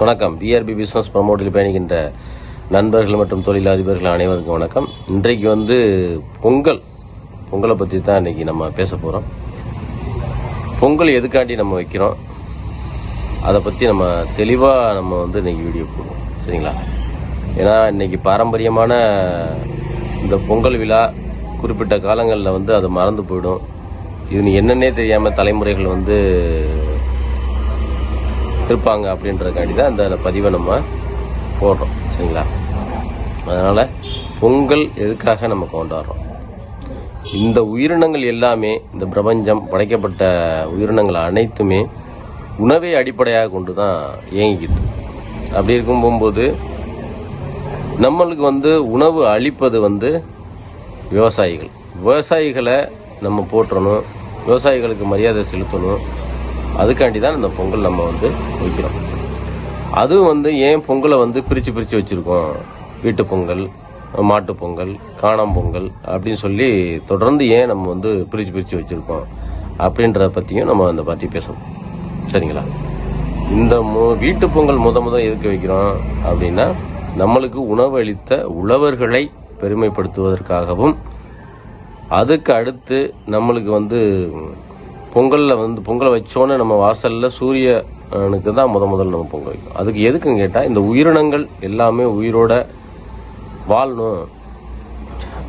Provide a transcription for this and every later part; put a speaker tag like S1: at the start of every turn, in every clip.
S1: வணக்கம். PRP business ப்ரமோட்டில் பயணிக்கின்ற நண்பர்கள் மற்றும் தொழிலதிபர்கள் அனைவருக்கும் வணக்கம். இன்றைக்கு வந்து பொங்கல். பொங்கலை பற்றி தான் இன்றைக்கி நம்ம பேச போகிறோம் பொங்கல் எதுக்காண்டி நம்ம வைக்கிறோம்? அதை பற்றி நம்ம தெளிவாக நம்ம வந்து இன்றைக்கி வீடியோ போடுவோம். சரிங்களா? ஏன்னா இன்னைக்கு பாரம்பரியமான இந்த பொங்கல் விழா குறிப்பிட்ட காலங்களில் வந்து அது மறந்து போயிடும். இது என்னன்னே தெரியாமல் தலைமுறைகள் வந்து இருப்பாங்க அப்படின்றதுக்காண்டி தான் இந்த பதிவை நம்ம போடுறோம் சரிங்களா? அதனால் பொங்கல் எதுக்காக நம்ம கொண்டாடுறோம்? இந்த உயிரினங்கள் எல்லாமே இந்த பிரபஞ்சம் படைக்கப்பட்ட உயிரினங்கள் அனைத்துமே உணவை அடிப்படையாக கொண்டு தான் இயங்கிக்கிட்டு அப்படி இருக்கும் போகும்போது நம்மளுக்கு வந்து உணவு அளிப்பது வந்து விவசாயிகள். விவசாயிகளை நம்ம போற்றணும் விவசாயிகளுக்கு மரியாதை செலுத்தணும் அதுக்காண்டி தான் இந்த பொங்கல் நம்ம வந்து வைக்கிறோம். அதுவும் வந்து ஏன் பொங்கலை வந்து பிரித்து பிரித்து வச்சுருக்கோம்? வீட்டு பொங்கல் மாட்டு பொங்கல் காணாம் பொங்கல் அப்படின்னு சொல்லி தொடர்ந்து ஏன் நம்ம வந்து பிரித்து பிரித்து வச்சுருக்கோம்? அப்படின்றத பற்றியும் நம்ம அந்த பற்றி பேசணும் சரிங்களா? இந்த மு வீட்டு பொங்கல் முத முத எதுக்கு வைக்கிறோம் அப்படின்னா நம்மளுக்கு உணவு அளித்த உழவர்களை பெருமைப்படுத்துவதற்காகவும் அதுக்கு அடுத்து நம்மளுக்கு வந்து பொங்கலில் வந்து பொங்கலை வச்சோன்னே நம்ம வாசலில் சூரியனுக்கு தான் முத முதல்ல நம்ம பொங்கல் வைக்கும் அதுக்கு எதுக்குன்னு கேட்டால் இந்த உயிரினங்கள் எல்லாமே உயிரோட வாழணும்.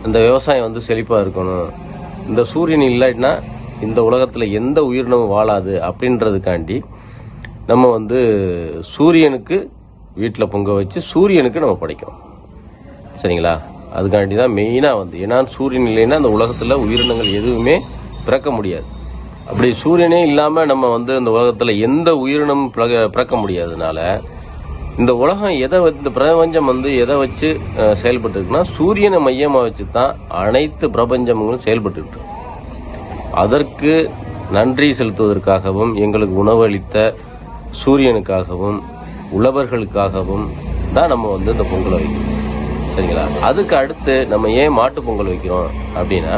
S1: இந்த விவசாயம் வந்து செழிப்பாக இருக்கணும். இந்த சூரியன் இல்லாட்டினா இந்த உலகத்தில் எந்த உயிரினமும் வாழாது அப்படின்றதுக்காண்டி நம்ம வந்து சூரியனுக்கு வீட்டில் பொங்க வச்சு சூரியனுக்கு நம்ம படைக்கிறோம் சரிங்களா? அதுக்காண்டி தான் மெயினாக வந்து ஏன்னா சூரியன் இல்லைன்னா அந்த உலகத்தில் உயிரினங்கள் எதுவுமே பிறக்க முடியாது. அப்படி சூரியனே இல்லாமல் நம்ம வந்து இந்த உலகத்தில் எந்த உயிரினமும் பிறக்க பிறக்க முடியாதனால இந்த உலகம் எதை வ- இந்த பிரபஞ்சம் வந்து எதை வச்சு செயல்பட்டு இருக்குன்னா சூரியனை மையமாக வச்சு தான் அனைத்து பிரபஞ்சங்களும் செயல்பட்டு அதற்கு நன்றி செலுத்துவதற்காகவும் எங்களுக்கு உணவளித்த சூரியனுக்காகவும் உழவர்களுக்காகவும் தான் நம்ம வந்து இந்த பொங்கலை வைக்கிறோம். சரிங்களா? அதுக்கு அடுத்து நம்ம ஏன் மாட்டு பொங்கல் வைக்கிறோம் அப்படின்னா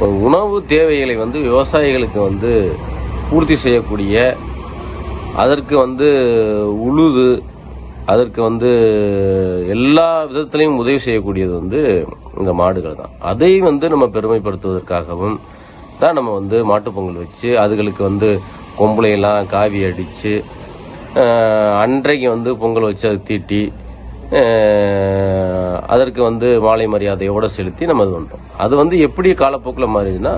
S1: உணவு தேவைகளை வந்து விவசாயிகளுக்கு வந்து பூர்த்தி செய்யக்கூடிய அதற்கு வந்து உழுது அதற்கு வந்து எல்லா விதத்திலையும் உதவி செய்யக்கூடியது வந்து இந்த மாடுகள் தான். அதை வந்து நம்ம பெருமைப்படுத்துவதற்காகவும் தான் நம்ம வந்து மாட்டுப் பொங்கல் வச்சு அதுகளுக்கு வந்து கொம்பளையெல்லாம் காவி அடித்து அன்றைக்கு வந்து பொங்கல் வச்சு அதை தீட்டி அதற்கு வந்து மாலை மரியாதையோடு செலுத்தி நம்ம இது பண்ணுறோம் அது வந்து எப்படி காலப்போக்கில் மாறிதுன்னா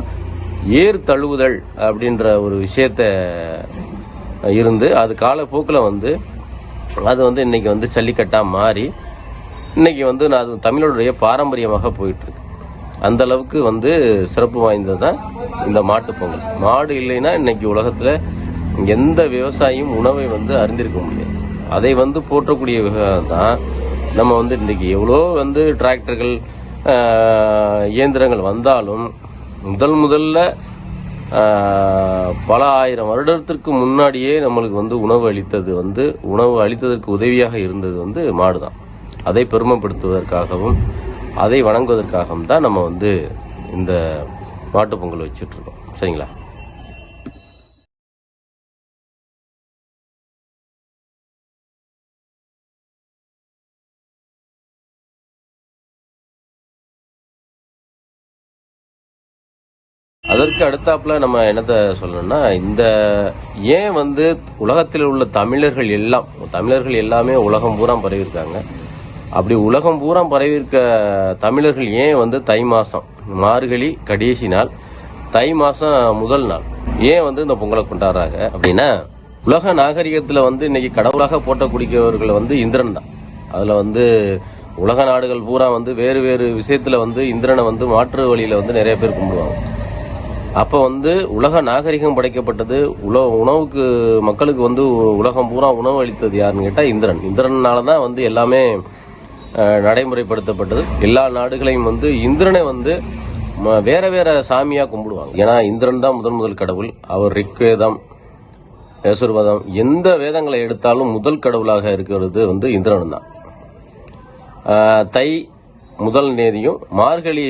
S1: ஏர் தழுவுதல் அப்படின்ற ஒரு விஷயத்த இருந்து அது காலப்போக்கில் வந்து அது வந்து இன்றைக்கி வந்து ஜல்லிக்கட்டாக மாறி இன்னைக்கு வந்து நான் அது தமிழருடைய பாரம்பரியமாக போயிட்டுருக்கு. அந்த அளவுக்கு வந்து சிறப்பு வாய்ந்தது தான் இந்த மாட்டுப் பொங்கல். மாடு இல்லைன்னா இன்னைக்கு உலகத்தில் எந்த விவசாயியும் உணவை வந்து அறிந்திருக்க முடியாது. அதை வந்து போற்றக்கூடிய விவகாரம் தான் நம்ம வந்து இன்றைக்கி எவ்வளோ வந்து டிராக்டர்கள் இயந்திரங்கள் வந்தாலும் முதல் முதல்ல பல ஆயிரம் வருடத்திற்கு முன்னாடியே நம்மளுக்கு வந்து உணவு அளித்தது வந்து உணவு அளித்ததற்கு உதவியாக இருந்தது வந்து மாடு தான் அதை பெருமைப்படுத்துவதற்காகவும் அதை வணங்குவதற்காகவும் தான் நம்ம வந்து இந்த மாட்டுப் பொங்கல் சரிங்களா? அதற்கு அடுத்தாப்புல நம்ம என்னத்தை சொல்லணும்னா இந்த ஏன் வந்து உலகத்தில் உள்ள தமிழர்கள் எல்லாம் தமிழர்கள் எல்லாமே உலகம் பூரா பரவி இருக்காங்க அப்படி உலகம் பூரா பரவி இருக்க தமிழர்கள் ஏன் வந்து தை மாசம் மார்கழி கடைசி நாள் தை மாசம் முதல் நாள் ஏன் வந்து இந்த பொங்கலை கொண்டாடுறாங்க அப்படின்னா உலக நாகரிகத்துல வந்து இன்னைக்கு கடவுளாக போட்ட குடிக்கிறவர்கள் வந்து இந்திரன் தான். அதுல வந்து உலக நாடுகள் பூரா வந்து வேறு வேறு விஷயத்துல வந்து இந்திரனை வந்து மாற்று வழியில வந்து நிறைய பேர் கும்பிடுவாங்க. அப்போ வந்து உலக நாகரிகம் படைக்கப்பட்டது உல உணவுக்கு மக்களுக்கு வந்து உலகம் பூரா உணவு அளித்தது யாருன்னு கேட்டால் இந்திரன். இந்திரனால தான் வந்து எல்லாமே நடைமுறைப்படுத்தப்பட்டது. எல்லா நாடுகளையும் வந்து இந்திரனை வந்து ம- வேற வேற சாமியாக கும்பிடுவாங்க. ஏன்னா இந்திரன் தான் முதன் முதல் கடவுள். அவர் ரிக்வேதம் யசுர்வேதம் எந்த வேதங்களை எடுத்தாலும் முதல் கடவுளாக இருக்கிறது வந்து இந்திரன் தான் தை முதல் தேதியும் மார்கழி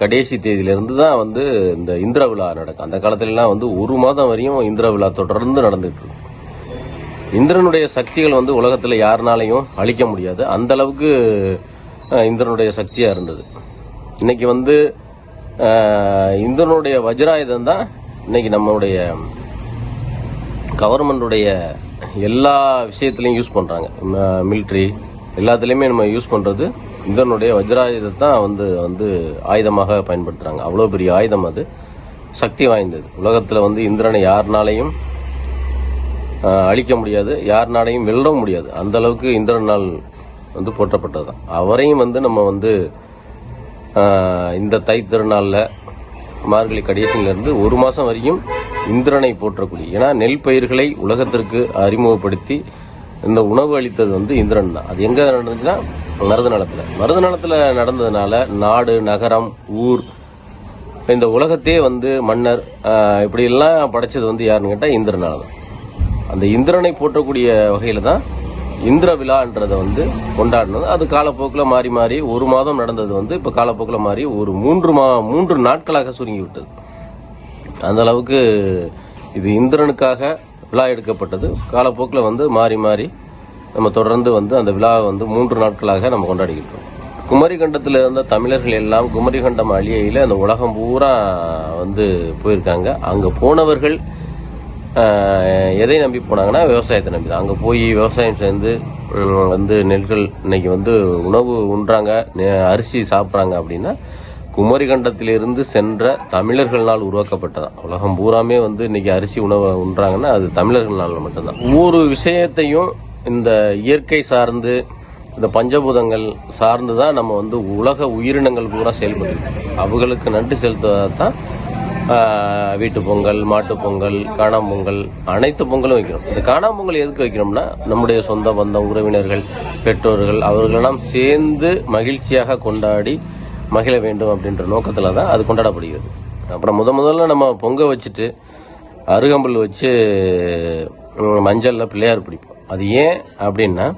S1: கடைசி தேதியிலிருந்து தான் வந்து இந்த இந்திர விழா நடக்கும். அந்த காலத்துலலாம் வந்து ஒரு மாதம் வரையும் இந்திர விழா தொடர்ந்து நடந்துட்டு இருக்கும். இந்திரனுடைய சக்திகள் வந்து உலகத்தில் யாருனாலையும் அழிக்க முடியாது. அந்த அளவுக்கு இந்திரனுடைய சக்தியாக இருந்தது. இன்னைக்கு வந்து இந்திரனுடைய வஜ்ராயுதம் தான் இன்னைக்கு நம்மளுடைய கவர்மெண்டுடைய எல்லா விஷயத்துலையும் யூஸ் பண்ணுறாங்க மிலிட்ரி எல்லாத்துலேயுமே நம்ம யூஸ் பண்ணுறது இந்திரனுடைய வஜ்ராயுதத்தான் வந்து வந்து ஆயுதமாக பயன்படுத்துகிறாங்க அவ்வளோ பெரிய ஆயுதம் அது. சக்தி வாய்ந்தது. உலகத்தில் வந்து இந்திரனை யாருனாலையும் அழிக்க முடியாது. யாருனாலையும் வெல்லவும் முடியாது. அந்த அளவுக்கு இந்திரனால் வந்து போற்றப்பட்டது. தான் அவரையும் வந்து நம்ம வந்து இந்த தை திருநாளில் மார்கழி கடைசியிலிருந்து ஒரு மாதம் வரைக்கும் இந்திரனை போற்றக்கூடிய ஏன்னா நெல் பயிர்களை உலகத்திற்கு அறிமுகப்படுத்தி இந்த உணவு அளித்தது வந்து இந்திரன் தான். அது எங்கே நடந்துச்சுன்னா மருத நலத்தில் மருத நலத்தில் நடந்ததுனால நாடு நகரம் ஊர் இந்த உலகத்தையே வந்து மன்னர் இப்படியெல்லாம் படைச்சது வந்து யாருன்னு கேட்டால் இந்திரனால் தான். அந்த இந்திரனை போற்றக்கூடிய வகையில் தான் இந்திர விழான்றதை வந்து கொண்டாடினது. அது காலப்போக்கில் மாறி மாறி ஒரு மாதம் நடந்தது வந்து இப்போ காலப்போக்கில் மாறி ஒரு மூன்று மா மூன்று நாட்களாக சுருங்கி விட்டது அந்த அளவுக்கு இது இந்திரனுக்காக விழா எடுக்கப்பட்டது. காலப்போக்கில் வந்து மாறி மாறி நம்ம தொடர்ந்து வந்து அந்த விழாவை வந்து மூன்று நாட்களாக நம்ம கொண்டாடிக்கிட்டு இருக்கோம். குமரிகண்டத்தில் இருந்த தமிழர்கள் எல்லாம் குமரிகண்டம் அழியையில் அந்த உலகம் பூரா வந்து போயிருக்காங்க. அங்கே போனவர்கள் எதை நம்பி போனாங்கன்னா விவசாயத்தை நம்பி தான். அங்கே போய் விவசாயம் சேர்ந்து வந்து நெல்கள் இன்னைக்கு வந்து உணவு உண்றாங்க அரிசி சாப்பிட்றாங்க அப்படின்னா குமரிகண்டத்திலிருந்து சென்ற தமிழர்களால் உருவாக்கப்பட்டதான் உலகம் பூராமே வந்து இன்னைக்கு அரிசி உணவை உண்றாங்கன்னா அது தமிழர்களால் மட்டும்தான். ஒவ்வொரு விஷயத்தையும் இந்த இயற்கை சார்ந்து இந்த பஞ்சபூதங்கள் சார்ந்து தான் நம்ம வந்து உலக உயிரினங்கள் பூரா செயல்படுது. அவங்களுக்கு நன்றி செலுத்துவதான் தான் வீட்டு பொங்கல் மாட்டு பொங்கல் காணாம் பொங்கல் அனைத்து பொங்கலும் வைக்கிறோம். இந்த காணாம் பொங்கல் எதுக்கு வைக்கிறோம்னா நம்முடைய சொந்த பந்தம் உறவினர்கள் பெற்றோர்கள் அவர்களெல்லாம் சேர்ந்து மகிழ்ச்சியாக கொண்டாடி மகிழ வேண்டும் அப்படின்ற நோக்கத்தில் தான் அது கொண்டாடப்படுகிறது. அப்புறம் முத முதல்ல நம்ம பொங்க வச்சுட்டு அருகம்புல் வச்சு மஞ்சளில் பிள்ளையார் பிடிப்போம். அது ஏன் அப்படின்னா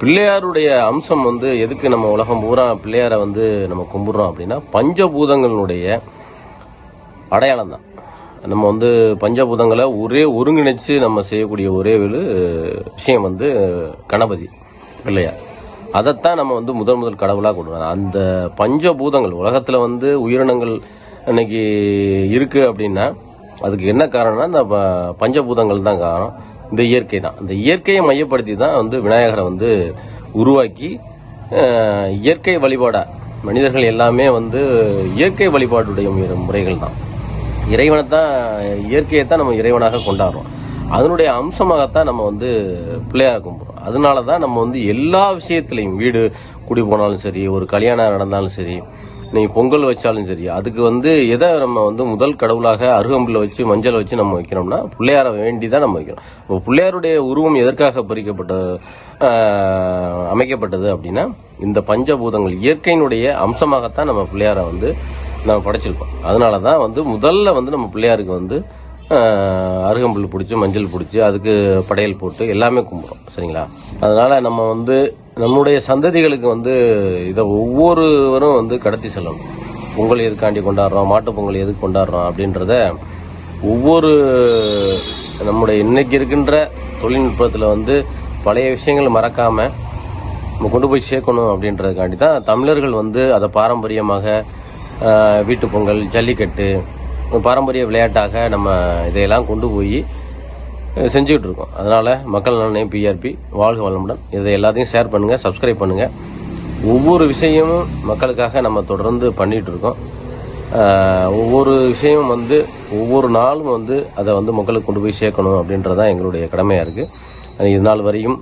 S1: பிள்ளையாருடைய அம்சம் வந்து எதுக்கு நம்ம உலகம் பூரா பிள்ளையாரை வந்து நம்ம கும்பிட்றோம் அப்படின்னா பஞ்சபூதங்களுடைய அடையாளம் தான். நம்ம வந்து பஞ்சபூதங்களை ஒரே ஒருங்கிணைச்சு நம்ம செய்யக்கூடிய ஒரே ஒரு விஷயம் வந்து கணபதி பிள்ளையார். அதைத்தான் நம்ம வந்து முதல் முதல் கடவுளாக கொடுக்குறோம் அந்த பஞ்சபூதங்கள் உலகத்தில் வந்து உயிரினங்கள் இன்னைக்கு இருக்குது அப்படின்னா அதுக்கு என்ன காரணம்னா இந்த ப- பஞ்சபூதங்கள் தான் காரணம். இந்த இயற்கை தான். இந்த இயற்கையை மையப்படுத்தி தான் வந்து விநாயகரை வந்து உருவாக்கி இயற்கை வழிபாடாக மனிதர்கள் எல்லாமே வந்து இயற்கை வழிபாட்டுடைய முறைகள் தான். இறைவனை தான் இயற்கையை தான் நம்ம இறைவனாக கொண்டாடுறோம். அதனுடைய அம்சமாகத்தான் நம்ம வந்து பிள்ளையாக கும்பிட்றோம். அதனால தான் நம்ம வந்து எல்லா விஷயத்துலையும் வீடு குடி போனாலும் சரி ஒரு கல்யாணம் நடந்தாலும் சரி நீங்கள் பொங்கல் வச்சாலும் சரி அதுக்கு வந்து எதை நம்ம வந்து முதல் கடவுளாக அருகம்பில் வச்சு மஞ்சள் வச்சு நம்ம வைக்கிறோம்னா பிள்ளையார வேண்டி தான் நம்ம வைக்கிறோம். இப்போ பிள்ளையாருடைய உருவம் எதற்காக பறிக்கப்பட்ட அமைக்கப்பட்டது அப்படின்னா இந்த பஞ்சபூதங்கள் இயற்கையினுடைய அம்சமாகத்தான் நம்ம பிள்ளையாரை வந்து நம்ம படைச்சிருக்கோம். அதனால தான் வந்து முதல்ல வந்து நம்ம பிள்ளையாருக்கு வந்து அருகம்புல் பிடிச்சி மஞ்சள் பிடிச்சி அதுக்கு படையல் போட்டு எல்லாமே கும்பிட்றோம். சரிங்களா? அதனால் நம்ம வந்து நம்முடைய சந்ததிகளுக்கு வந்து இதை ஒவ்வொருவரும் வந்து கடத்தி செல்லணும். பொங்கல் எதுக்காண்டி கொண்டாடுறோம்? மாட்டுப் பொங்கல் எதுக்கு கொண்டாடுறோம்? அப்படின்றத ஒவ்வொரு நம்முடைய இன்னைக்கு இருக்கின்ற தொழில்நுட்பத்தில் வந்து பழைய விஷயங்கள் மறக்காமல் நம்ம கொண்டு போய் சேர்க்கணும் அப்படின்றதுக்காண்டி தான் தமிழர்கள் வந்து அதை பாரம்பரியமாக வீட்டு பொங்கல் ஜல்லிக்கட்டு பாரம்பரிய விளையாட்டாக நம்ம இதையெல்லாம் கொண்டு போய் செஞ்சுக்கிட்டு இருக்கோம் அதனால் மக்கள் நலனையும் பிஆர்பி வாழ்க வளமுடன். இதை எல்லாத்தையும் ஷேர் பண்ணுங்கள் சப்ஸ்கிரைப் பண்ணுங்கள் ஒவ்வொரு விஷயமும் மக்களுக்காக நம்ம தொடர்ந்து பண்ணிகிட்டு இருக்கோம் ஒவ்வொரு விஷயமும் வந்து ஒவ்வொரு நாளும் வந்து அதை வந்து மக்களுக்கு கொண்டு போய் சேர்க்கணும் அப்படின்றதான் எங்களுடைய கடமையாக இருக்குது இது நாள் வரையும்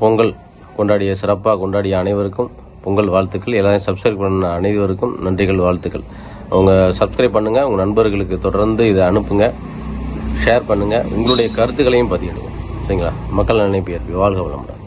S1: பொங்கல் கொண்டாடிய சிறப்பாக கொண்டாடிய அனைவருக்கும் பொங்கல் வாழ்த்துக்கள். எல்லாரையும் சப்ஸ்கிரைப் பண்ண அனைவருக்கும் நன்றிகள் வாழ்த்துக்கள். அவங்க சப்ஸ்கிரைப் பண்ணுங்கள் உங்கள் நண்பர்களுக்கு தொடர்ந்து இதை அனுப்புங்கள் ஷேர் பண்ணுங்கள் உங்களுடைய கருத்துக்களையும் பதிவிடுங்க சரிங்களா? மக்கள் நினைப்பு வாழ்க வளமுடன்.